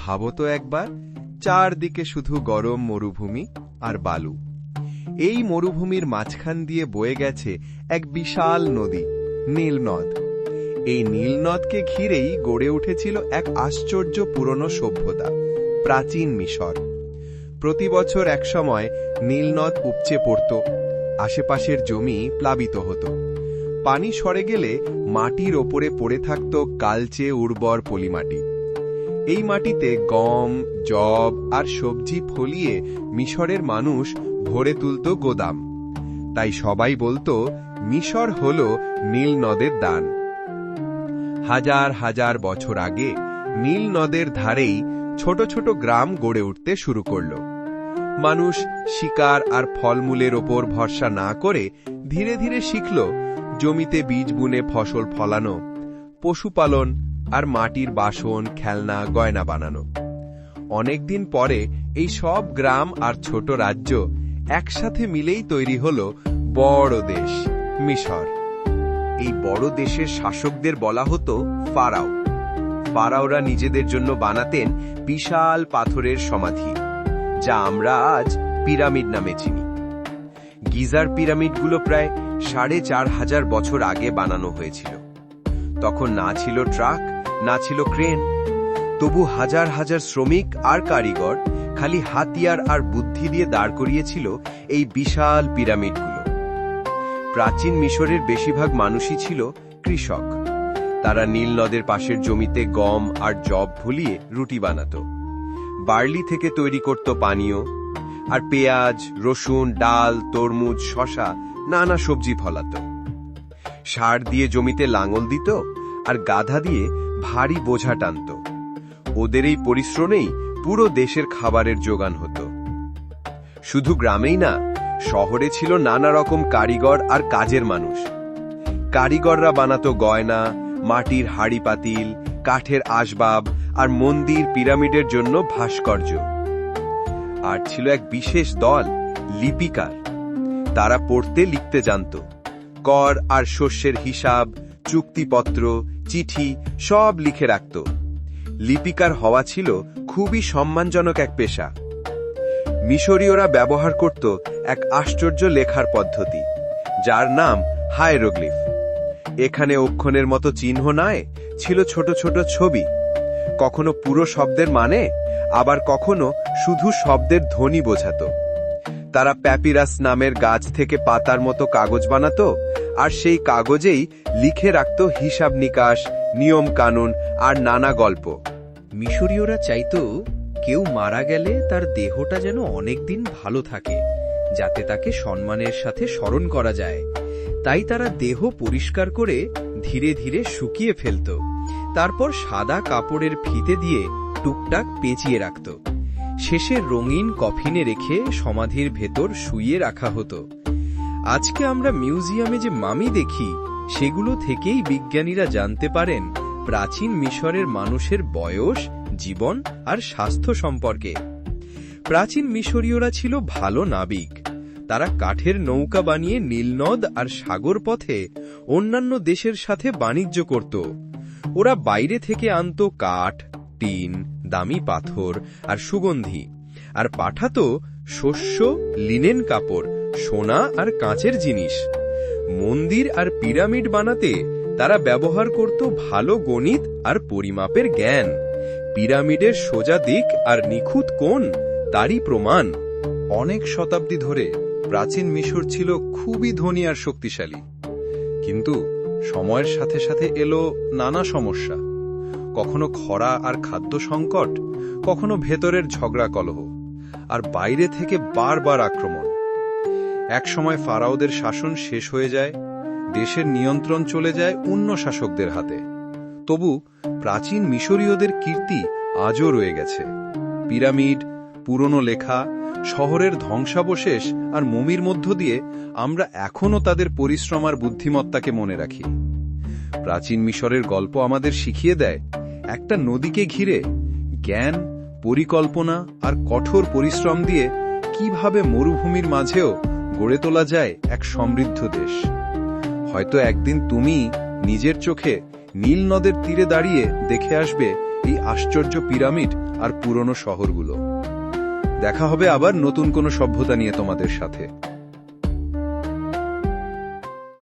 ভাবো তো একবার, চারদিকে শুধু গরম মরুভূমি আর বালু। এই মরুভূমির মাঝখান দিয়ে বয়ে গেছে এক বিশাল নদী, নীলনদ। এই নীলনদকে ঘিরেই গড়ে উঠেছিল এক আশ্চর্য পুরনো সভ্যতা, প্রাচীন মিশর। প্রতি বছর একসময় নীলনদ উপচে পড়ত, আশেপাশের জমি প্লাবিত হতো। পানি সরে গেলে মাটির ওপরে পড়ে থাকত কালচে উর্বর পলিমাটি। এই মাটিতে গম জব আর সবজি ফলিয়ে মিশরের মানুষ ভরে তুলত গোদাম। তাই সবাই বলতো, মিশর হল নীল নদের দান। হাজার হাজার বছর আগে নীল নদের ধারেই ছোট ছোট গ্রাম গড়ে উঠতে শুরু করল। মানুষ শিকার আর ফলমূলের ওপর ভরসা না করে ধীরে ধীরে শিখল, জমিতে বীজ বুনে ফসল ফলানো, পশুপালন আর মাটির বাসন, খেলনা, গয়না বানানো। অনেকদিন পরে এই সব গ্রাম আর ছোট রাজ্য একসাথে মিলেই তৈরি হল বড় দেশ, মিশর। এই বড় দেশের শাসকদের বলা হতো ফারাও। ফারাওরা নিজেদের জন্য বানাতেন বিশাল পাথরের সমাধি, যা আমরা আজ পিরামিড নামে চিনি। গিজার পিরামিডগুলো প্রায় সাড়ে চার হাজার বছর আগে বানানো হয়েছিল। তখন না ছিল ট্রাক, না ছিল ক্রেন। তবু হাজার হাজার শ্রমিক আর কারিগর খালি হাতিয়ার আর বুদ্ধি দিয়ে দাঁড় করিয়েছিল এই বিশাল পিরামিডগুলো। প্রাচীন মিশরের বেশিরভাগ মানুষই ছিল কৃষক। তারা নীল নদের পাশের জমিতে গম আর জব ভুলিয়ে রুটি বানাত। বার্লি থেকে তৈরি করত পানীয় আর পেঁয়াজ, রসুন, ডাল, তরমুজ শশা নানা সবজি ফলাত। সার দিয়ে জমিতে লাঙল দিত আর গাধা দিয়ে ভারী বোঝা টানত। ওদের এই পরিশ্রমেই পুরো দেশের খাবারের যোগান হতো। শুধু গ্রামেই না, শহরে ছিল নানা রকম কারিগর আর কাজের মানুষ। কারিগররা বানাতো গয়না, মাটির হাড়ি পাতিল, কাঠের আসবাব আর মন্দির পিরামিডের জন্য ভাস্কর্য। আর ছিল এক বিশেষ দল, লিপিকার। তারা পড়তে লিখতে জানত। কর আর শস্যের হিসাব, চুক্তিপত্র, চিঠি সব লিখে রাখত। লিপিকার হওয়া ছিল খুবই সম্মানজনক এক পেশা। মিশরীয়রা ব্যবহার করত এক আশ্চর্য লেখার পদ্ধতি, যার নাম হায়রোগ্লিফ। এখানে অক্ষণের মতো চিহ্ন নয়, ছিল ছোট ছোট ছবি। কখনো পুরো শব্দের মানে আবার কখনো শুধু শব্দের ধ্বনি বোঝাতো। তারা প্যাপিরাস নামের গাছ থেকে পাতার মতো কাগজ বানাতো আর সেই কাগজেই লিখে রাখত হিসাব নিকাশ, নিয়ম কানুন আর নানা গল্প। মিশরীয়রা চাইতো কেউ মারা গেলে তার দেহটা যেন অনেকদিন ভালো থাকে, যাতে তাকে সম্মানের সাথে স্মরণ করা যায়। তাই তারা দেহ পরিষ্কার করে ধীরে ধীরে শুকিয়ে ফেলত। তারপর সাদা কাপড়ের ফিতে দিয়ে টুকটাক পেঁচিয়ে রাখত। শেষে রঙিন কফিনে রেখে সমাধির ভেতর শুইয়ে রাখা হতো। আজকে আমরা মিউজিয়ামে যে মামি দেখি, সেগুলো থেকেই বিজ্ঞানীরা জানতে পারেন প্রাচীন মিশরের মানুষের বয়স, জীবন আর স্বাস্থ্য সম্পর্কে। প্রাচীন মিশরীয়রা ছিল ভালো নাবিক। তারা কাঠের নৌকা বানিয়ে নীলনদ আর সাগর পথে অন্যান্য দেশের সাথে বাণিজ্য করত। ওরা বাইরে থেকে আনত কাঠ, টিন, দামি পাথর আর সুগন্ধি, আর পাঠাতো শস্য, লিনেন কাপড় সোনা আর কাঁচের জিনিস। মন্দির আর পিরামিড বানাতে তারা ব্যবহার করত ভালো গণিত আর পরিমাপের জ্ঞান। পিরামিডের সোজা দিক আর নিখুঁত কোণ তারই প্রমাণ। অনেক শতাব্দী ধরে প্রাচীন মিশর ছিল খুবই ধনী আর শক্তিশালী। কিন্তু সময়ের সাথে সাথে এলো নানা সমস্যা। কখনো খরা আর খাদ্য সংকট, কখনো ভেতরের ঝগড়া কলহ। আর বাইরে থেকে বারবার আক্রমণ। একসময় ফারাওদের শাসন শেষ হয়ে যায়, দেশের নিয়ন্ত্রণ চলে যায় অন্য শাসকদের হাতে। তবু প্রাচীন মিশরীয়দের কীর্তি আজও রয়ে গেছে। পিরামিড, পুরনো লেখা, শহরের ধ্বংসাবশেষ আর মমির মধ্য দিয়ে আমরা এখনও তাদের পরিশ্রম আর বুদ্ধিমত্তাকে মনে রাখি। প্রাচীন মিশরের গল্প আমাদের শিখিয়ে দেয়, একটা নদীকে ঘিরে জ্ঞান, পরিকল্পনা আর কঠোর পরিশ্রম দিয়ে কীভাবে মরুভূমির মাঝেও গড়ে তোলা যায় এক সমৃদ্ধ দেশ। হয়তো একদিন তুমি নিজের চোখে নীল নদের তীরে দাঁড়িয়ে দেখে আসবে এই আশ্চর্য পিরামিড আর পুরনো শহরগুলো। দেখা হবে আবার নতুন কোনো সভ্যতা নিয়ে তোমাদের সাথে।